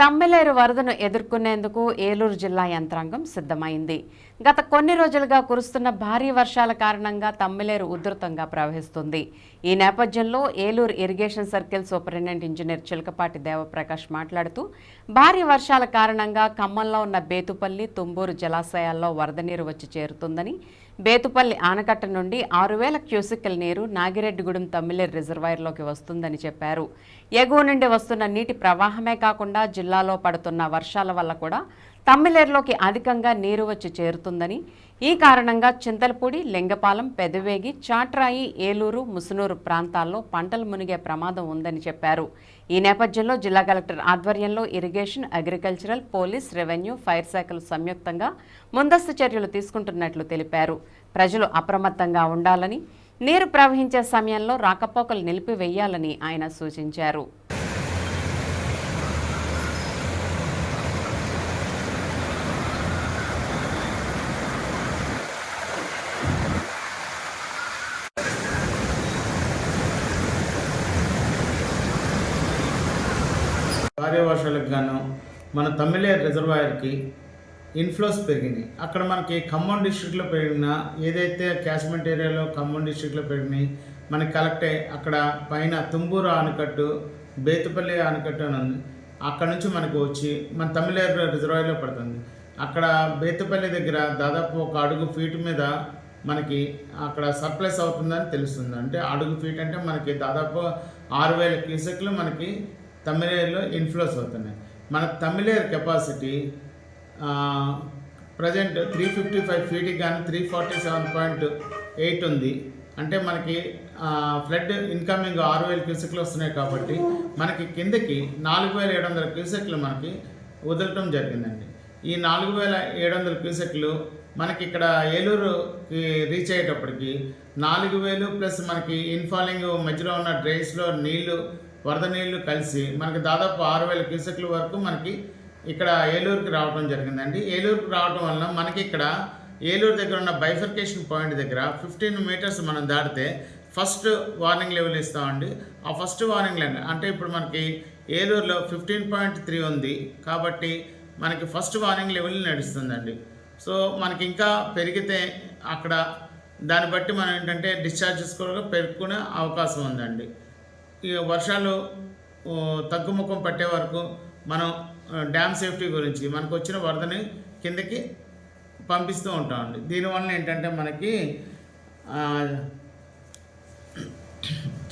తమ్మిలేరు వరదను ఎదుర్కొనేందుకు ఏలూరు జిల్లా యంత్రాంగం సిద్ధమైంది. గత కొన్ని రోజులుగా కురుస్తున్న భారీ వర్షాల కారణంగా తమ్మిలేరు ఉధృతంగా ప్రవహిస్తుంది. ఈ నేపథ్యంలో Eluru irrigation circle superintendent engineer Chilakapati Devaprakash మాట్లాడుతూ భారీ వర్షాల కారణంగా ఖమ్మంలో ఉన్న బేతుపల్లి తుంబూరు జలాశయాల్లో వరద నీరు వచ్చి చేరుతుందని బేతుపల్లి ఆనకట్ట నుండి ఆరు వేల క్యూసికల్ నీరు నాగిరెడ్డిగూడెం తమ్మిలేరు రిజర్వాయర్లోకి వస్తుందని చెప్పారు. ఎగువ నుండి వస్తున్న నీటి ప్రవాహమే కాకుండా జిల్లాలో పడుతున్న వర్షాల వల్ల కూడా తమ్మిలేరులోకి అధికంగా నీరు వచ్చి చేరుతుందని ఈ కారణంగా చింతలపూడి లింగపాలెం పెదవేగి చాట్రాయి ఏలూరు ముసునూరు ప్రాంతాల్లో పంటలు మునిగే ప్రమాదం ఉందని చెప్పారు. ఈ నేపథ్యంలో జిల్లా కలెక్టర్ ఆధ్వర్యంలో irrigation agricultural police revenue fire శాఖలు సంయుక్తంగా ముందస్తు చర్యలు తీసుకుంటున్నట్లు తెలిపారు. ప్రజలు అప్రమత్తంగా ఉండాలని నీరు ప్రవహించే సమయంలో రాకపోకలు నిలిపివేయాలని ఆయన సూచించారు. భారీ వర్షాలకు గాను మన తమిళ రిజర్వాయర్కి ఇన్ఫ్లోస్ పెరిగినాయి. అక్కడ మనకి ఖమ్మం డిస్ట్రిక్ట్లో పెరిగిన ఏదైతే క్యాచ్మెంట్ ఏరియాలో ఖమ్మం డిస్ట్రిక్ట్లో పెరిగినాయి మనకి కలెక్ట్ అయ్యి అక్కడ పైన తుంబూరు ఆనకట్టు బేతుపల్లి ఆనకట్టు అని ఉంది. అక్కడ నుంచి మనకు వచ్చి మన తమిళ రిజర్వాయర్లో పడుతుంది. అక్కడ బేతుపల్లి దగ్గర దాదాపు ఒక అడుగు ఫీట్ మీద మనకి అక్కడ సర్ప్లస్ అవుతుందని తెలుస్తుంది. అంటే అడుగు ఫీట్ అంటే మనకి దాదాపు ఆరు వేల క్యూసెక్లు మనకి తమిళేరులో ఇన్ఫ్లోస్ అవుతున్నాయి. మన Tammileru capacity present three fifty five ఫీట్కి కానీ three forty seven point eight ఉంది. అంటే మనకి ఫ్లడ్ ఇన్కమింగ్ ఆరు వేల క్యూసెక్లు వస్తున్నాయి కాబట్టి మనకి కిందకి నాలుగు వేల ఏడు వందల క్యూసెక్లు మనకి వదలటం జరిగిందండి. ఈ నాలుగు వేల ఏడు వందల క్యూసెక్లు మనకి ఇక్కడ ఏలూరుకి రీచ్ అయ్యేటప్పటికి నాలుగు వేలు ప్లస్ మనకి ఇన్ఫాలింగ్ మధ్యలో ఉన్న డ్రైన్స్లో నీళ్ళు వరద నీళ్ళు కలిసి మనకి దాదాపు ఆరు వేల క్యూసెక్ల వరకు మనకి ఇక్కడ ఏలూరుకి రావడం జరిగిందండి. ఏలూరుకి రావడం వలన మనకి ఇక్కడ ఏలూరు దగ్గర ఉన్న బైఫర్కేషన్ పాయింట్ దగ్గర ఫిఫ్టీన్ మీటర్స్ మనం దాటితే ఫస్ట్ వార్నింగ్ లెవెల్ ఇస్తామండి. ఆ ఫస్ట్ వార్నింగ్ లెవెల్ అంటే ఇప్పుడు మనకి ఏలూరులో ఫిఫ్టీన్ పాయింట్ త్రీ ఉంది కాబట్టి మనకి ఫస్ట్ వార్నింగ్ లెవెల్ నడుస్తుందండి. సో మనకి ఇంకా పెరిగితే అక్కడ దాన్ని బట్టి మనం ఏంటంటే డిశ్చార్జెస్ కూడా పెరుగుకునే అవకాశం ఉందండి. ఈ వర్షాలు తగ్గుముఖం పట్టే వరకు మనం డ్యామ్ సేఫ్టీ గురించి మనకు వచ్చిన వరదని కిందకి పంపిస్తూ ఉంటామండి. దీనివల్ల ఏంటంటే మనకి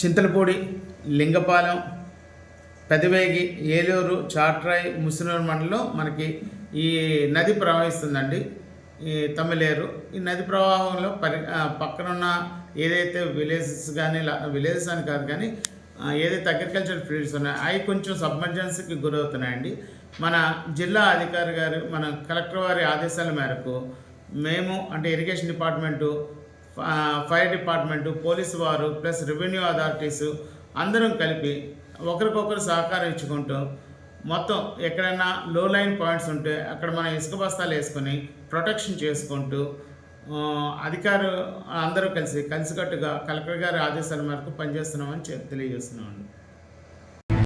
చింతలపూడి లింగపాలెం పెదవేగి ఏలూరు చాట్రాయ్ ముసినూరు మండలం మనకి ఈ నది ప్రవహిస్తుందండి. ఈ తమిళేరు. ఈ నది ప్రవాహంలో పరి పక్కనున్న ఏదైతే విలేజెస్ కానీ విలేజెస్ అని కాదు కానీ ఏదైతే అగ్రికల్చర్ ఫీల్డ్స్ ఉన్నాయో అవి కొంచెం సబ్మర్జెన్సీకి గురవుతున్నాయండి. మన జిల్లా అధికారి గారు మన కలెక్టర్ వారి ఆదేశాల మేరకు మేము అంటే irrigation department fire department police వారు ప్లస్ రెవెన్యూ అథారిటీసు అందరం కలిపి ఒకరికొకరు సహకారం ఇచ్చుకుంటూ మొత్తం ఎక్కడైనా లో లైన్ పాయింట్స్ ఉంటే అక్కడ మనం ఇసుక బస్తాలు వేసుకొని ప్రొటెక్షన్ చేసుకుంటూ అధికారు అందరూ కలిసి కలిసికట్టుగా కలెక్టర్ గారి ఆదేశాల మేరకు పనిచేస్తున్నామని తెలియజేస్తున్నామండి.